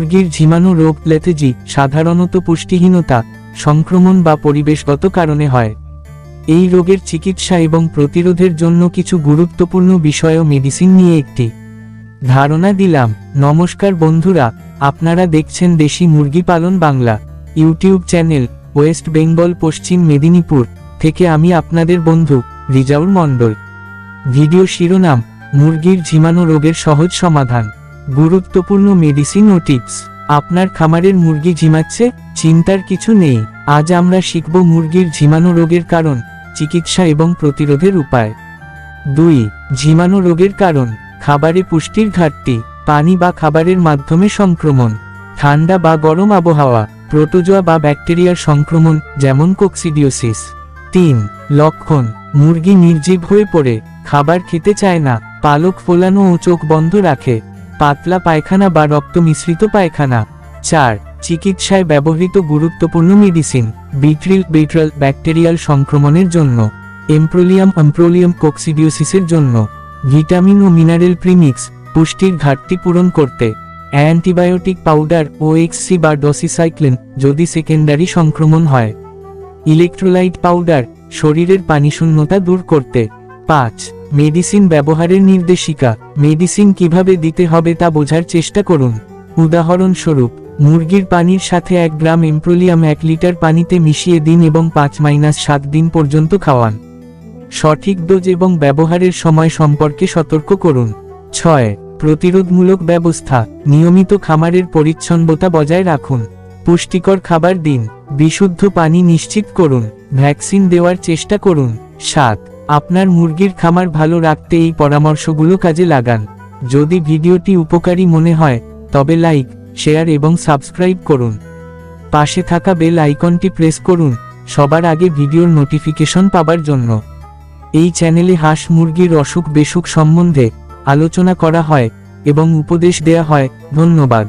মুরগির ঝিমানো রোগ লেথেজি সাধারণত পুষ্টিহীনতা, সংক্রমণ বা পরিবেশগত কারণে হয়। এই রোগের চিকিৎসা এবং প্রতিরোধের জন্য কিছু গুরুত্বপূর্ণ বিষয় মেডিসিন নিয়ে একটি ধারণা দিলাম। নমস্কার বন্ধুরা, আপনারা দেখছেন দেশি মুরগি পালন Bangla YouTube channel west Bengal, Paschim Medinipur থেকে আমি আপনাদের বন্ধু রিজাউর মণ্ডল। ভিডিও শিরোনাম, মুরগির ঝিমানো রোগের সহজ সমাধান। গুরুত্বপূর্ণ মেডিসিন ও টিপস আপনার খামারের মুরগি ঝিমাচ্ছে, চিন্তার কিছু নেই। আজ আমরা শিখব মুরগির ঝিমানো রোগের কারণ, চিকিৎসা এবং প্রতিরোধের উপায়। দুই, ঝিমানো রোগের কারণ, খাবারে পুষ্টির ঘাটতি, পানি বা খাবারের মাধ্যমে সংক্রমণ, ঠান্ডা বা গরম আবহাওয়া, প্রোটোজোয়া বা ব্যাকটেরিয়ার সংক্রমণ, যেমন কোক্সিডিওসিস তিন, লক্ষণ, মুরগি নির্জীব হয়ে পড়ে, খাবার খেতে চায় না, পালক ফোলানো ও চোখ বন্ধ রাখে। পাতলা পায়খানা বা রক্ত মিশ্রিত পায়খানা। চার, চিকিৎসায় ব্যবহৃত গুরুত্বপূর্ণ মেডিসিন, বিট্রিল, বেট্রাল ব্যাকটেরিয়াল সংক্রমণের জন্য, এমপ্রোলিয়াম এমপ্রোলিয়াম কোক্সিডিওসিসের জন্য, ভিটামিন ও মিনারেল প্রিমিক্স, পুষ্টির ঘাটতি পূরণ করতে। অ্যান্টিবায়োটিক পাউডার ও এক্সসি বা ডসিসাইক্লিন, যদি সেকেন্ডারি সংক্রমণ হয়। ইলেকট্রোলাইট পাউডার, শরীরের পানিশূন্যতা দূর করতে। পাঁচ মেডিসিন ব্যবহারের নির্দেশিকা, মেডিসিন কীভাবে দিতে হবে তা বোঝার চেষ্টা করুন। উদাহরণস্বরূপ, মুরগির পানির সাথে এক গ্রাম এমপ্রোলিয়াম এক লিটার পানিতে মিশিয়ে দিন এবং পাঁচ মাইনাস সাত দিন পর্যন্ত খাওয়ান। সঠিক ডোজ এবং ব্যবহারের সময় সম্পর্কে সতর্ক করুন। ছয়, প্রতিরোধমূলক ব্যবস্থা, নিয়মিত খামারের পরিচ্ছন্নতা বজায় রাখুন। পুষ্টিকর খাবার দিন, বিশুদ্ধ পানি নিশ্চিত করুন, ভ্যাকসিন দেওয়ার চেষ্টা করুন। সাত আপনার মুরগির খামার ভালো রাখতে এই পরামর্শগুলো কাজে লাগান। যদি ভিডিওটি উপকারী মনে হয়, তবে লাইক, শেয়ার এবং সাবস্ক্রাইব করুন। পাশে থাকা বেল আইকনটি প্রেস করুন, সবার আগে ভিডিওর নোটিফিকেশন পাবার জন্য। এই চ্যানেলে হাঁস মুরগির অসুখ বেসুখ সম্বন্ধে আলোচনা করা হয় এবং উপদেশ দেয়া হয়। ধন্যবাদ।